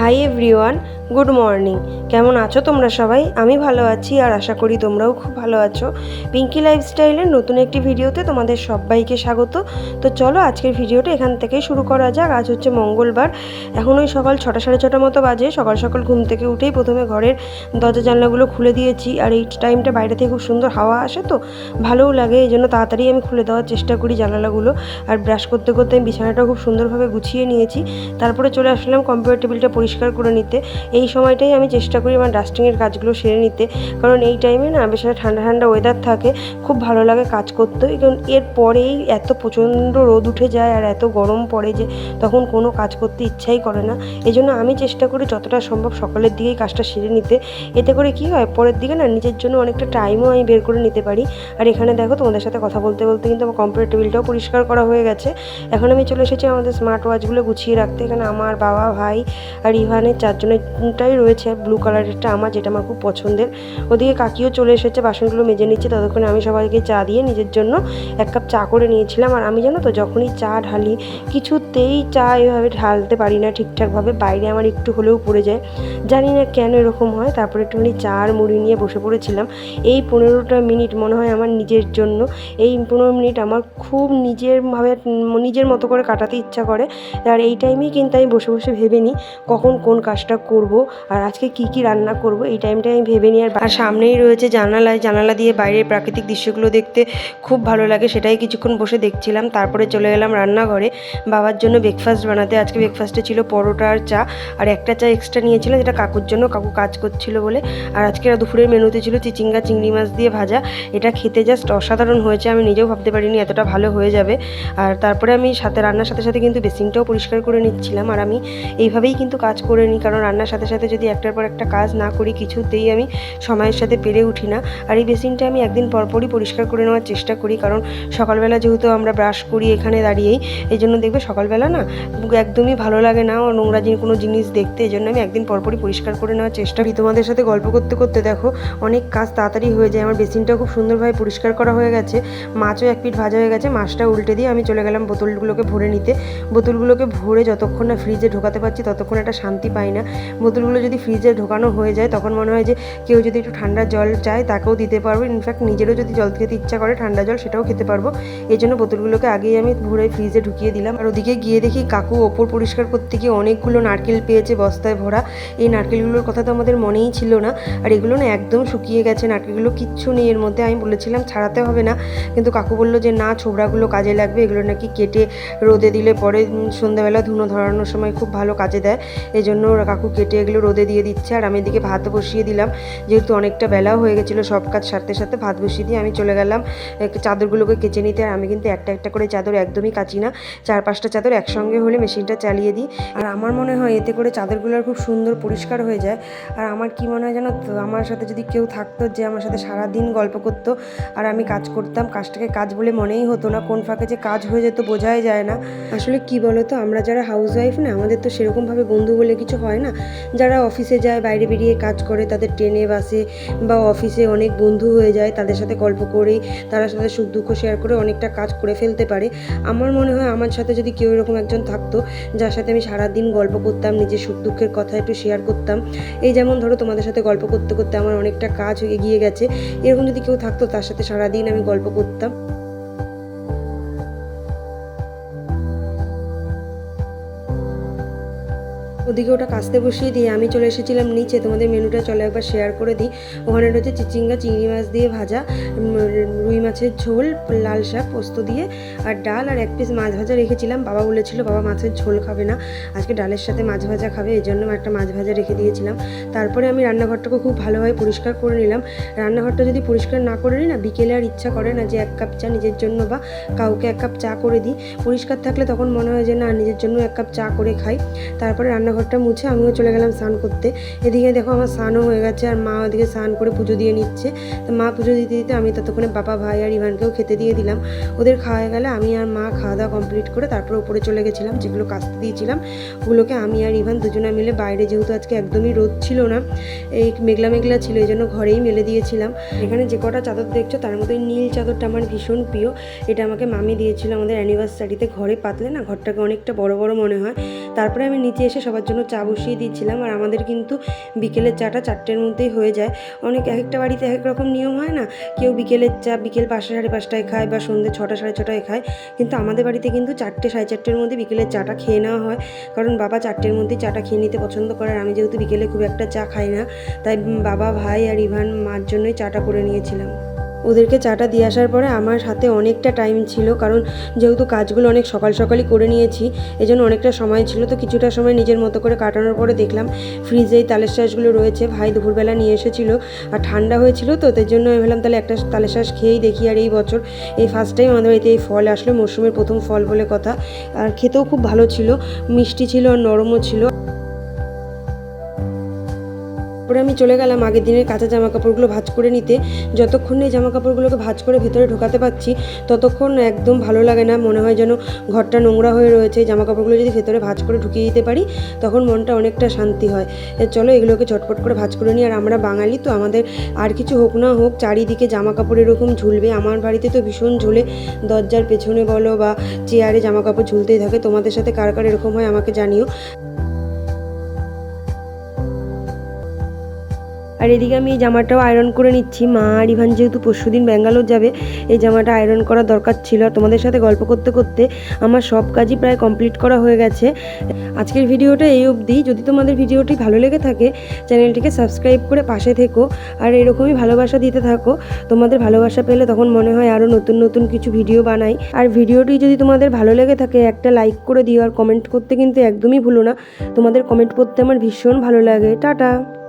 Hi everyone good morning. কেমন আছো তোমরা সবাই? আমি ভালো আছি আর আশা করি তোমরাও খুব ভালো আছো। পিঙ্কি লাইফস্টাইলের নতুন একটি ভিডিওতে তোমাদের সবাইকে স্বাগত। তো চলো আজকের ভিডিওটা এখান থেকেই শুরু করা যাক। আজ হচ্ছে মঙ্গলবার। এখন ওই সকাল ছটা সাড়ে ছটা মতো বাজে। সকাল সকাল ঘুম থেকে উঠেই প্রথমে ঘরের দরজা জানলাগুলো খুলে দিয়েছি। আর এই টাইমটা বাইরে থেকে খুব সুন্দর হাওয়া আসে তো, ভালোও লাগে। এই জন্য তাড়াতাড়ি আমি খুলে দেওয়ার চেষ্টা করি জানালাগুলো। আর ব্রাশ করতে করতে আমি বিছানাটা খুব সুন্দরভাবে গুছিয়ে নিয়েছি। তারপরে চলে আসলাম কম্পিউটার টেবিলটা পরিষ্কার করে নিতে। এই সময়টাই আমি চেষ্টা করি আমার ডাস্টিংয়ের কাজগুলো সেরে নিতে। কারণ এই টাইমে না বেশ ঠান্ডা ঠান্ডা ওয়েদার থাকে, খুব ভালো লাগে কাজ করতে। কারণ এর পরেই এত প্রচণ্ড রোদ উঠে যায় আর এত গরম পড়ে যে তখন কোনো কাজ করতে ইচ্ছাই করে না। এই জন্য আমি চেষ্টা করি যতটা সম্ভব সকালের দিকেই কাজটা সেরে নিতে। এতে করে কি হয়, পরের দিকে না নিজের জন্য অনেকটা টাইমও আমি বের করে নিতে পারি। আর এখানে দেখো তোমাদের সাথে কথা বলতে বলতে কিন্তু আমার কম্পিউটার টেবিলটাও পরিষ্কার করা হয়ে গেছে। এখন আমি চলে এসেছি আমাদের স্মার্ট ওয়াচগুলো গুছিয়ে রাখতে। এখানে আমার বাবা, ভাই আর ইভানের চারজনেরটাই রয়েছে ব্লু কালারেরটা আমার, যেটা আমার খুব পছন্দের। ওদিকে কাকিও চলে এসেছে, বাসনগুলো মেজে নিচ্ছে, ততক্ষণে আমি সবাইকে চা দিয়ে নিজের জন্য এক কাপ চা করে নিয়েছিলাম। আর আমি জানো তো, যখনই চা ঢালি, কিছুতেই চা এভাবে ঢালতে পারি না ঠিকঠাকভাবে, বাইরে আমার একটু হলেও পড়ে যায়। জানি না কেন এরকম হয়, তারপরে একটুখানি চা আর মুড়ি নিয়ে বসে পড়েছিলাম। এই পনেরোটা মিনিট মনে হয় আমার নিজের জন্য। এই পনেরো মিনিট আমার খুব নিজেরভাবে নিজের মতো করে কাটাতে ইচ্ছা করে। আর এই টাইমেই কিন্তু আমি বসে বসে ভেবে নিই, কখন কোন কাজটা করব। আর আজকে কি কি রান্না করব, এই টাইমটাই আমি ভেবে আর আর সামনেই রয়েছে জানালায়, জানালা দিয়ে বাইরের প্রাকৃতিক দৃশ্যগুলো দেখতে খুব ভালো লাগে, সেটাই কিছুক্ষণ বসে দেখছিলাম। তারপরে চলে গেলাম রান্নাঘরে। বাবার জন্য ব্রেকফাস্ট বানাতে। আজকে ব্রেকফাস্টে ছিল পরোটা আর চা। আর একটা চা এক্সট্রা নিয়েছিলাম যেটা কাকুর জন্য, কাকু কাজ করছিল বলে। আর আজকে দুপুরের মেনুতে ছিল চিচিঙ্গা, চিংড়ি মাছ দিয়ে ভাজা। এটা খেতে জাস্ট অসাধারণ হয়েছে, আমি নিজেও ভাবতে পারিনি এতটা ভালো হয়ে যাবে। আর তারপরে আমি সাথে, রান্নার সাথে সাথে কিন্তু বেসিনটাও পরিষ্কার করে নিচ্ছিলাম। আর আমি এইভাবেই কিন্তু কাজ করে নিই, কারণ রান্নার সাথে সাথে সাথে যদি একটার পর একটা কাজ না করি, কিছুতেই আমি সময়ের সাথে পেরে উঠি না। আর এই বেসিনটা আমি একদিন পরপরই পরিষ্কার করে নেওয়ার চেষ্টা করি, কারণ সকালবেলা যেহেতু আমরা ব্রাশ করি এখানে দাঁড়িয়েই, এই জন্য দেখবে সকালবেলা না একদমই ভালো লাগে না নোংরা কোনো জিনিস দেখতে, এই জন্য আমি একদিন পরপরই পরিষ্কার করে নেওয়ার চেষ্টা করি। তোমাদের সাথে গল্প করতে করতে দেখো, অনেক কাজ তাড়াতাড়ি হয়ে যায়। আমার বেসিনটাও খুব সুন্দরভাবে পরিষ্কার করা হয়ে গেছে। মাছও এক পিঠ ভাজা হয়ে গেছে, মাছটা উল্টে দিয়ে আমি চলে গেলাম বোতলগুলোকে ভরে নিতে। বোতলগুলোকে ভরে যতক্ষণ না ফ্রিজে ঢোকাতে পারছি, ততক্ষণ একটা শান্তি পাই না। বোতলগুলো যদি ফ্রিজে ঢোকানো হয়ে যায়, তখন মনে হয় যে কেউ যদি একটু ঠান্ডা জল চায় তাকেও দিতে পারব। ইনফ্যাক্ট নিজেরও যদি জল খেতে ইচ্ছা করে ঠান্ডা জল, সেটাও খেতে পারব। এই জন্য বোতলগুলোকে আগেই আমি ভরে ফ্রিজে ঢুকিয়ে দিলাম। আর ওদিকে গিয়ে দেখি কাকু ওপর পরিষ্কার করতে গিয়ে অনেকগুলো নারকেল পেয়েছে বস্তায় ভরা। এই নারকেলগুলোর কথা তো আমাদের মনেই ছিল না। আর এগুলো না একদম শুকিয়ে গেছে। নারকেলগুলো কিচ্ছু নেই। এর মধ্যে আমি বলেছিলাম, ছাড়াতে হবে না। কিন্তু কাকু বলল যে, না, ছোবড়াগুলো কাজে লাগবে। এগুলো নাকি কেটে রোদে দিলে পরে সন্ধ্যাবেলা ধুনো ধরানোর সময় খুব ভালো কাজে দেয়। এই জন্য ওরা কাকু কেটে এগুলো রোদে দিয়ে দিচ্ছে আর আমি এদিকে ভাত বসিয়ে দিলাম। যেহেতু অনেকটা বেলাও হয়ে গেছিল, সব কাজ সারতে সাথে ভাত বসিয়ে দিয়ে আমি চলে গেলাম। চাদরগুলোকে কেচে নিতে, আর আমি কিন্তু একটা একটা করে চাদর একদমই কাচি না। চার পাঁচটা চাদর একসঙ্গে হলে মেশিনটা চালিয়ে দিই। আর আমার মনে হয় এতে করে চাদরগুলো খুব সুন্দর পরিষ্কার হয়ে যায়। আর আমার কি মনে হয় জানো তো, আমার সাথে যদি কেউ থাকতো যে আমার সাথে সারা দিন গল্প করতো, আর আমি কাজ করতাম, কাজটাকে কাজ বলে মনেই হতো না, কোন ফাঁকে যে কাজ হয়ে যেত বোঝাই যায় না। আসলে কি বলো তো আমরা যারা হাউস ওয়াইফ না, আমাদের তো সেরকমভাবে বন্ধু বলে কিছু হয় না। যারা অফিসে যায়, বাইরে বেরিয়ে কাজ করে, তাদের ট্রেনে, বাসে বা অফিসে অনেক বন্ধু হয়ে যায়, তাদের সাথে গল্প করেই তারা সাথে সুখ দুঃখ শেয়ার করে অনেকটা কাজ করে ফেলতে পারে। আমার মনে হয় আমার সাথে যদি কেউ এরকম একজন থাকতো, যার সাথে আমি সারাদিন গল্প করতাম, নিজের সুখ দুঃখের কথা একটু শেয়ার করতাম, এই যেমন ধরো তোমাদের সাথে গল্প করতে করতে আমার অনেকটা কাজ এগিয়ে গেছে, এরকম যদি কেউ থাকতো, তার সাথে সারাদিন আমি গল্প করতাম। ওদিকে ওটা কাস্তে বসিয়ে দিয়ে আমি চলে এসেছিলাম নিচে। তোমাদের মেনুটা চলে একবার শেয়ার করে দিই। ওখানে রয়েছে চিচিঙ্গা, চিংড়ি মাছ দিয়ে ভাজা রুই মাছের ঝোল, লাল শাক, পোস্ত দিয়ে, আর ডাল আর এক পিস মাছ ভাজা রেখেছিলাম। বাবা বলেছিল, বাবা, মাছের ঝোল খাবে না। আজকে ডালের সাথে মাছ ভাজা খাবে, এই জন্য একটা মাছ ভাজা রেখে দিয়েছিলাম। তারপরে আমি রান্নাঘরটাকে খুব ভালোভাবে পরিষ্কার করে নিলাম। রান্নাঘরটা যদি পরিষ্কার না করে নিই না, বিকেলে আর ইচ্ছা করে না যে এক কাপ চা নিজের জন্য বা কাউকে এক কাপ চা করে দিই। পরিষ্কার থাকলে তখন মনে হয় যে, না, নিজের জন্য এক কাপ চা করে খাই। তারপরে রান্নাঘরটা মুছে আমিও চলে গেলাম স্নান করতে। এদিকে দেখো আমার স্নানও হয়ে গেছে আর মা ওদিকে স্নান করে পুজো দিয়ে নিচ্ছে। তো মা পুজো দিতে দিতে আমি ততক্ষণে বাবা, ভাই আর ইভানকেও খেতে দিয়ে দিলাম। ওদের খাওয়া গেলে আমি আর মা খাওয়া দাওয়া কমপ্লিট করে তারপর উপরে চলে গেছিলাম, যেগুলো কাচতে দিয়েছিলাম। ওগুলোকে আমি আর ইভান দুজনে মিলে বাইরে যেহেতু আজকে একদমই রোদ ছিল না, এই মেঘলা মেঘলা ছিল, এই জন্য ঘরেই মেলে দিয়েছিলাম। এখানে যে কটা চাদর দেখছ তার মধ্যে নীল চাদরটা আমার ভীষণ প্রিয়। এটা আমাকে মামি দিয়েছিল আমাদের অ্যানিভার্সারিতে ঘরে পাতলে না, ঘরটাকে অনেকটা বড় বড় মনে হয়। তারপরে আমি নিচে এসে সবার জন্য জন্য চা বসিয়ে দিচ্ছিলাম আর আমাদের কিন্তু বিকেলের চাটা চারটের মধ্যেই হয়ে যায়। অনেক এক একটা বাড়িতে এক এক রকম নিয়ম হয় না, কেউ বিকেলের চা বিকেল পাঁচটা সাড়ে পাঁচটায় খায় বা সন্ধ্যে ছটা সাড়ে ছটায় খায়। কিন্তু আমাদের বাড়িতে কিন্তু চারটে সাড়ে চারটের মধ্যে বিকেলের চাটা খেয়ে নেওয়া হয়। কারণ বাবা চারটের মধ্যেই চাটা খেয়ে নিতে পছন্দ করে আর আমি যেহেতু বিকেলে খুব একটা চা খাই না, তাই বাবা, ভাই আর ইভান মার জন্যই চাটা করে নিয়েছিলাম। ওদেরকে চাটা দিয়ে আসার পরে আমার হাতে অনেকটা টাইম ছিল, কারণ যেহেতু কাজগুলো অনেক সকাল সকালই করে নিয়েছি, এজন্য অনেকটা সময় ছিল, তো কিছুটা সময় নিজের মতো করে কাটানোর পরে দেখলাম ফ্রিজে এই তালের শাঁসগুলো রয়েছে, ভাই দুপুরবেলা নিয়ে এসেছিল আর ঠান্ডা হয়েছিল তো, তাই জন্য আমি ভাবলাম তাহলে একটা তালের শাঁস খেয়েই দেখি আর এই বছর এই ফার্স্ট টাইম আমাদের বাড়িতে এই ফল আসলো, মরশুমের প্রথম ফল বলে কথা, আর খেতেও খুব ভালো ছিল, মিষ্টি ছিল আর নরমও ছিল। তারপরে আমি চলে গেলাম আগের দিনের কাঁচা জামা কাপড়গুলো ভাঁজ করে নিতে। যতক্ষণ এই জামা কাপড়গুলোকে ভাঁজ করে ভেতরে ঢোকাতে পারছি, ততক্ষণ একদম ভালো লাগে না। মনে হয় যেন ঘরটা নোংরা হয়ে রয়েছে। জামা কাপড়গুলো যদি ভেতরে ভাজ করে ঢুকিয়ে দিতে পারি, তখন মনটা অনেকটা শান্তি হয়। চলো এগুলোকে চটপট করে ভাজ করে নিই। আর আমরা বাঙালি তো, আমাদের আর কিছু হোক না হোক, চারিদিকে জামা কাপড় এরকম ঝুলবে। আমার বাড়িতে তো ভীষণ ঝুলে। দরজার পেছনে বলো বা চেয়ারে জামা কাপড় ঝুলতেই থাকে। তোমাদের সাথে কার কার এরকম হয় আমাকে জানিও। আর এদিকে আমি এই জামাটাও আয়রন করে নিচ্ছি। মা আর ইভান যেহেতু পরশু দিন ব্যাঙ্গালোর যাবে, এই জামাটা আয়রন করা দরকার ছিল। আর তোমাদের সাথে গল্প করতে করতে আমার সব কাজই প্রায় কমপ্লিট করা হয়ে গেছে। আজকের ভিডিওটা এই অবধি। যদি তোমাদের ভিডিওটি ভালো লেগে থাকে, চ্যানেলটিকে সাবস্ক্রাইব করে পাশে থেকো। আর এরকমই ভালোবাসা দিতে থাকো। তোমাদের ভালোবাসা পেলে তখন মনে হয় আরও নতুন নতুন কিছু ভিডিও বানাই। আর ভিডিওটি যদি তোমাদের ভালো লেগে থাকে, একটা লাইক করে দিও। আর কমেন্ট করতে কিন্তু একদমই ভুলো না। তোমাদের কমেন্ট করতে আমার ভীষণ ভালো লাগে। টাটা!